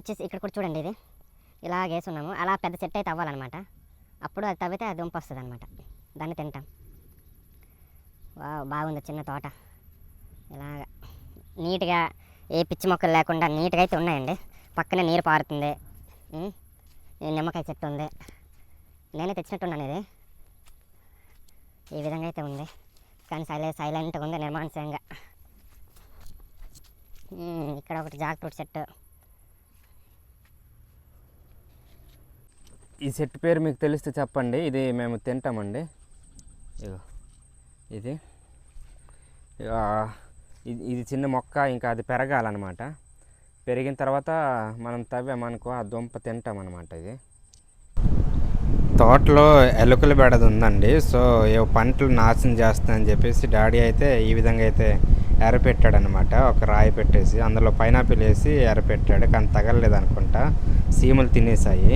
వచ్చేసి ఇక్కడ కూడా చూడండి ఇది. ఇలా వేసున్నాము. అలా పెద్ద చెట్టు అయితే అవ్వాలన్నమాట. అప్పుడు అది తవ్వితే అది దుంప వస్తుంది అనమాట దాన్ని తింటాం. వావ్, బాగుంది చిన్న తోట. ఇలాగా నీట్గా ఏ పిచ్చి మొక్కలు లేకుండా నీట్గా అయితే ఉన్నాయండి. పక్కనే నీరు పారుతుంది. నిమ్మకాయ చెట్టు ఉంది. నేనే తెచ్చినట్టున్నాను ఇది. ఈ విధంగా అయితే ఉంది. కానీ సైలెంట్ సైలెంట్గా ఉంది నిర్మానుష్యంగా. ఇక్కడ ఒకటి జాక్ ఫ్రూట్ చెట్టు. ఈ సెట్ పేరు మీకు తెలిస్తే చెప్పండి. ఇది మేము తింటామండి. ఇగో ఇది. ఇది ఇది చిన్న మొక్క ఇంకా అది పెరగాలన్నమాట. పెరిగిన తర్వాత మనం తవ్వామనుకో ఆ దుంప తింటామన్నమాట ఇది. తోటలో ఎలుకల బెడది ఉందండి. సో ఏ పంటలు నాశనం చేస్తుందని చెప్పేసి డాడీ అయితే ఈ విధంగా అయితే ఎరపెట్టాడనమాట ఒక రాయి పెట్టేసి అందులో పైనాపిల్ వేసి ఎరపెట్టాడు. కానీ తగలలేదు అనుకుంటా. సీములు తినేసాయి.